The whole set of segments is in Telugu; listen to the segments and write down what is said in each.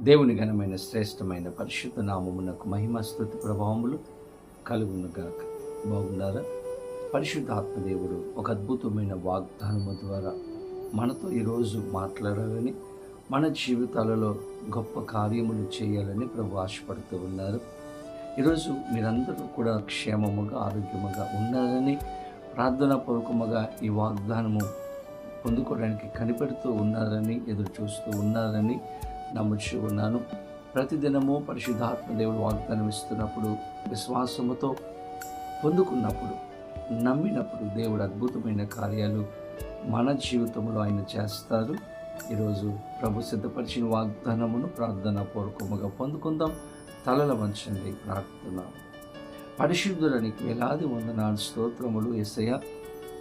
దేవుని ఘనమైన శ్రేష్టమైన పరిశుద్ధ నామమునకు మహిమ స్థుతి ప్రభావములు కలుగునుగాక బాగున్నారా? పరిశుద్ధాత్మదేవుడు ఒక అద్భుతమైన వాగ్దానము ద్వారా మనతో ఈరోజు మాట్లాడాలని మన జీవితాలలో గొప్ప కార్యములు చేయాలని ప్రభు ఆశపడుతూ ఉన్నారు. ఈరోజు మీరందరూ కూడా క్షేమముగా ఆరోగ్యముగా ఉన్నారని ప్రార్థనాపూర్వకముగా ఈ వాగ్దానము పొందుకోవడానికి కనిపెడుతూ ఉన్నారని ఎదురు చూస్తూ ఉన్నారని నమ్ముచు ఉన్నాను. ప్రతిదినము పరిశుద్ధాత్మ దేవుడు వాగ్దానం ఇస్తున్నప్పుడు విశ్వాసముతో పొందుకున్నప్పుడు నమ్మినప్పుడు దేవుడు అద్భుతమైన కార్యాలు మన జీవితంలో ఆయన చేస్తారు. ఈరోజు ప్రభు సిద్ధపరిచిన వాగ్దానమును ప్రార్థన పూర్వకముగా పొందుకుందాం. తలల వంచండి ప్రార్థన. పరిశుద్ధుడానికి వేలాది వందనాలు స్తోత్రములు ఎసయ్య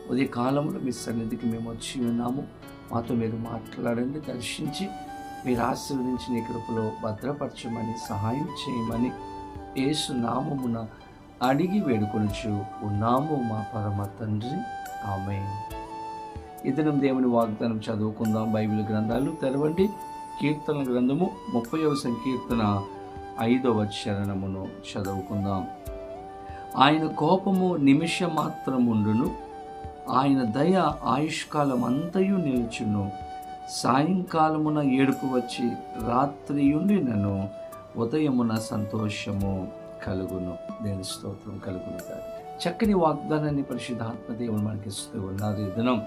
ఉదయ కాలంలో మీ సన్నిధికి మేము వచ్చి ఉన్నాము. మాతో మీరు మాట్లాడండి దర్శించి మీరు ఆశీర్వదించి నీ కృపలో భద్రపరచమని సహాయం చేయమని యేసు నామమున అడిగి వేడుకొనుచు ఉన్నాము మా పరమ తండ్రి. ఆమె ఇతనం దేవుని వాగ్దానం చదువుకుందాం బైబిల్ గ్రంథాలు తెరవండి. కీర్తన గ్రంథము ముప్పైవ సంకీర్తన ఐదవ చరణమును చదువుకుందాం. ఆయన కోపము నిమిష మాత్రముండును ఆయన దయ ఆయుష్కాలం అంతయు నిలుచును. సాయంకాలమున ఏడుపు వచ్చి రాత్రియుండి నన్ను ఉదయమున సంతోషము కలుగును. దేని స్తోత్రం కలుగును కాదు చక్కని వాగ్దానాన్ని పరిశుద్ధాత్మ దేవుడు మనకి ఇస్తూ ఉన్నారు ఈ దినం.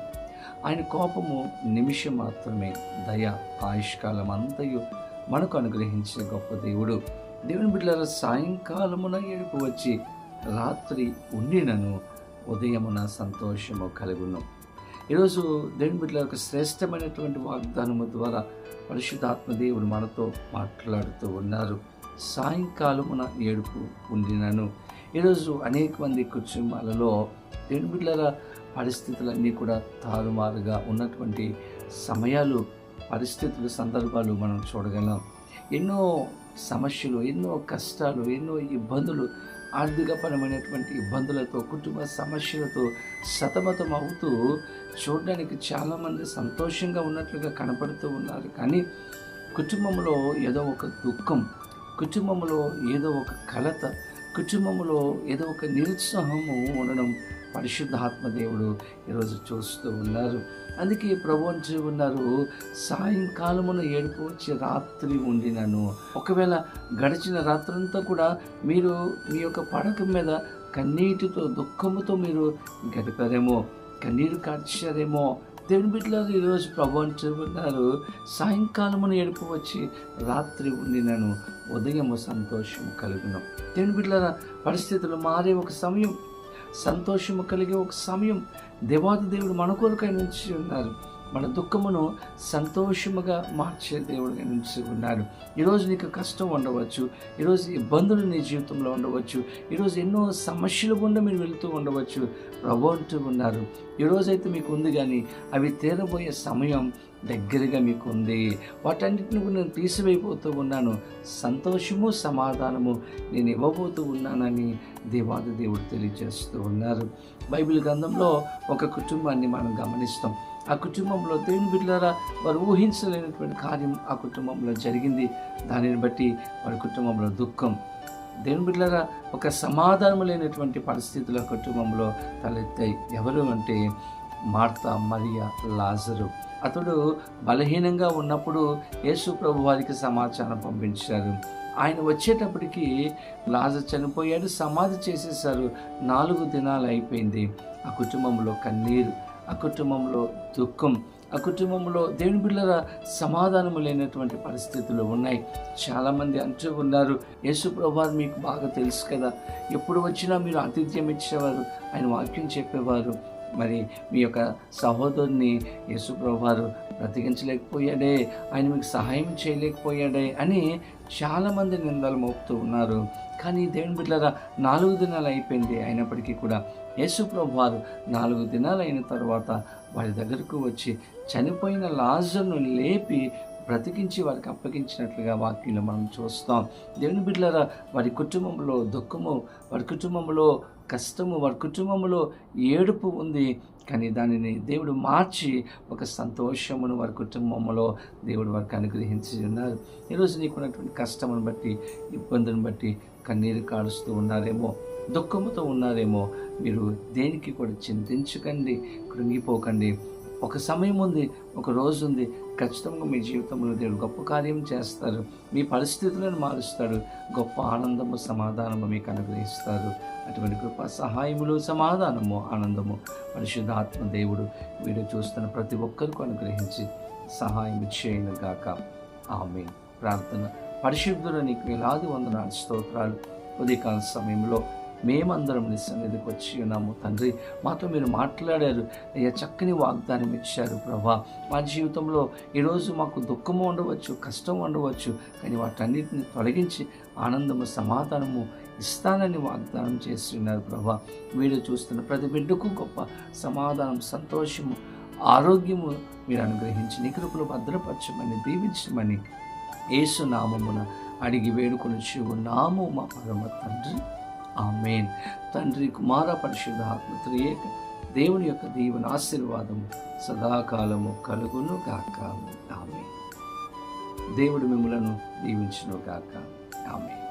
ఆయన కోపము నిమిషం మాత్రమే దయ ఆయుష్కాలం అంతయు మనకు అనుగ్రహించిన గొప్ప దేవుడు. దేవుని బిడ్డల సాయంకాలమున ఏడుపు వచ్చి రాత్రి ఉండినను ఉదయమున సంతోషము కలుగును. ఈరోజు దేవుని బిడ్డల యొక్క శ్రేష్టమైనటువంటి వాగ్దానము ద్వారా పరిశుద్ధాత్మ దేవుడు మనతో మాట్లాడుతూ ఉన్నారు. సాయంకాలమున ఏడుపు ఉండినను. ఈరోజు అనేక మంది కుటుంబాలలో దేవుని బిడ్డల పరిస్థితులన్నీ కూడా తారుమారుగా ఉన్నటువంటి సమయాలు పరిస్థితులు సందర్భాలు మనం చూడగలం. ఎన్నో సమస్యలు ఎన్నో కష్టాలు ఎన్నో ఇబ్బందులు ఆర్థికపరమైనటువంటి ఇబ్బందులతో కుటుంబ సమస్యలతో సతమతం అవుతూ చూడడానికి చాలామంది సంతోషంగా ఉన్నట్లుగా కనపడుతూ ఉన్నారు. కానీ కుటుంబంలో ఏదో ఒక దుఃఖం కుటుంబంలో ఏదో ఒక కలత కుటుంబంలో ఏదో ఒక నిరుత్సాహము ఉండడం పరిశుద్ధాత్మ దేవుడు ఈరోజు చూస్తూ ఉన్నారు. అందుకే ప్రభు అని ఉన్నారు సాయంకాలమున ఏడుపు వచ్చి రాత్రి ఉండినను. ఒకవేళ గడిచిన రాత్రంతా కూడా మీరు మీ యొక్క పడక మీద కన్నీటితో దుఃఖముతో మీరు గడిపారేమో కన్నీరు కార్చారేమో దేవుని బిడ్డలారు ఈరోజు ప్రభు అని ఉన్నారు సాయంకాలమున ఏడుపు వచ్చి రాత్రి ఉండినను. ఉదయము సంతోషము కలుగును. దేవుని బిడ్డలారా పరిస్థితులు మారే ఒక సమయం సంతోషము కలిగే ఒక సమయం దేవాది దేవుడు మన కొరకై నుంచి ఉన్నారు. మన దుఃఖమును సంతోషముగా మార్చే దేవుడు నుంచి ఉన్నారు. ఈరోజు నీకు కష్టం ఉండవచ్చు. ఈరోజు ఇబ్బందులు నీ జీవితంలో ఉండవచ్చు. ఈరోజు ఎన్నో సమస్యలు గుండా మీరు వెళుతూ ఉండవచ్చు. ప్రభు అంటూ ఉన్నారు. ఈరోజైతే మీకు ఉంది కానీ అవి తీరబోయే సమయం దగ్గరగా మీకు ఉంది. వాటన్నిటిని కూడా నేను తీసివేయబోతూ ఉన్నాను. సంతోషము సమాధానము నేను ఇవ్వబోతూ ఉన్నానని దేవాది దేవుడు తెలియజేస్తూ ఉన్నారు. బైబిల్ గ్రంథంలో ఒక కుటుంబాన్ని మనం గమనిస్తాం. ఆ కుటుంబంలో దేవుని బిడ్డలారా వారు ఊహించలేనటువంటి కార్యం ఆ కుటుంబంలో జరిగింది. దానిని బట్టి వారి కుటుంబంలో దుఃఖం. దేవుని బిడ్డలారా ఒక సమాధానం లేనటువంటి పరిస్థితుల కుటుంబంలో తలెత్తాయి. ఎవరు అంటే మార్తా మరియా లాజరు. అతడు బలహీనంగా ఉన్నప్పుడు యేసు ప్రభు వారికి సమాచారం పంపించారు. ఆయన వచ్చేటప్పటికి లాజర్ చనిపోయాడు సమాధి చేసేసారు నాలుగు దినాలు అయిపోయింది. ఆ కుటుంబంలో కన్నీరు ఆ కుటుంబంలో దుఃఖం ఆ కుటుంబంలో దేవుని బిడ్డల సమాధానము లేనటువంటి పరిస్థితులు ఉన్నాయి. చాలామంది అంటూ ఉన్నారు యేసు ప్రభావం మీకు బాగా తెలుసు కదా. ఎప్పుడు వచ్చినా మీరు ఆతిథ్యం ఇచ్చేవారు ఆయన వాక్యం చెప్పేవారు. మరి మీ యొక్క సహోదరుని యేసుప్రభు వారు బ్రతికించలేకపోయాడే ఆయన మీకు సహాయం చేయలేకపోయాడే అని చాలామంది నిందలు మోపుతూ ఉన్నారు. కానీ దేవుని బిడ్డలారా నాలుగు దినాలు అయిపోయింది. అయినప్పటికీ కూడా యేసుప్రభు వారు నాలుగు దినాలు అయిన తర్వాత వారి దగ్గరకు వచ్చి చనిపోయిన లాజర్ను లేపి బ్రతికించి వారికి అప్పగించినట్లుగా వాక్యంలో మనం చూస్తాం. దేవుని బిడ్డలారా వారి కుటుంబంలో దుఃఖము వారి కుటుంబంలో కష్టము వారి కుటుంబంలో ఏడుపు ఉంది. కానీ దానిని దేవుడు మార్చి ఒక సంతోషమును వారి కుటుంబంలో దేవుడు వారికి అనుగ్రహించి ఉన్నారు. ఈరోజు నీకున్నటువంటి కష్టమును బట్టి ఇబ్బందులను బట్టి కన్నీరు కాడుస్తూ ఉన్నారేమో దుఃఖముతో ఉన్నారేమో మీరు దేనికి కూడా చింతించకండి కృంగిపోకండి. ఒక సమయం ఉంది ఒక రోజు ఉంది. ఖచ్చితంగా మీ జీవితంలో దేవుడు గొప్ప కార్యం చేస్తారు. మీ పరిస్థితులను మారుస్తాడు. గొప్ప ఆనందము సమాధానము మీకు అనుగ్రహిస్తారు. అటువంటి కృప సహాయములు సమాధానము ఆనందము. పరిశుద్ధాత్మ దేవుడు వీడియో చూస్తున్న ప్రతి ఒక్కరికి అనుగ్రహించి సహాయం చేయను గాక. ఆమె ప్రార్థన. పరిశుద్ధుడు నీకు వేలాది వందనాలు స్తోత్రాలు. ఉదయకాల సమయంలో మేమందరం నీ సన్నిధికి వచ్చి ఉన్నాము తండ్రి. మాతో మీరు మాట్లాడారు. అయ్యా చక్కని వాగ్దానం ఇచ్చారు ప్రభా. మా జీవితంలో ఈరోజు మాకు దుఃఖము ఉండవచ్చు కష్టం ఉండవచ్చు కానీ వాటన్నిటిని తొలగించి ఆనందము సమాధానము ఇస్తానని వాగ్దానం చేస్తున్నారు ప్రభా. వీడియో చూస్తున్న ప్రతి బిడ్డకు గొప్ప సమాధానం సంతోషము ఆరోగ్యము మీరు అనుగ్రహించి నీ కృపలు భద్రపరచమని దీవించమని ఏసునామమున అడిగి వేడుకొని ఉన్నాము మా పరమ తండ్రి. ఆమెన్. తండ్రి కుమార పరిశుద్ధ ఆత్మ త్రియేక దేవుని యొక్క దీవెన ఆశీర్వాదము సదాకాలము కలుగును గాక. ఆమె దేవుడు మిమ్మలను దీవించును గాక. ఆమె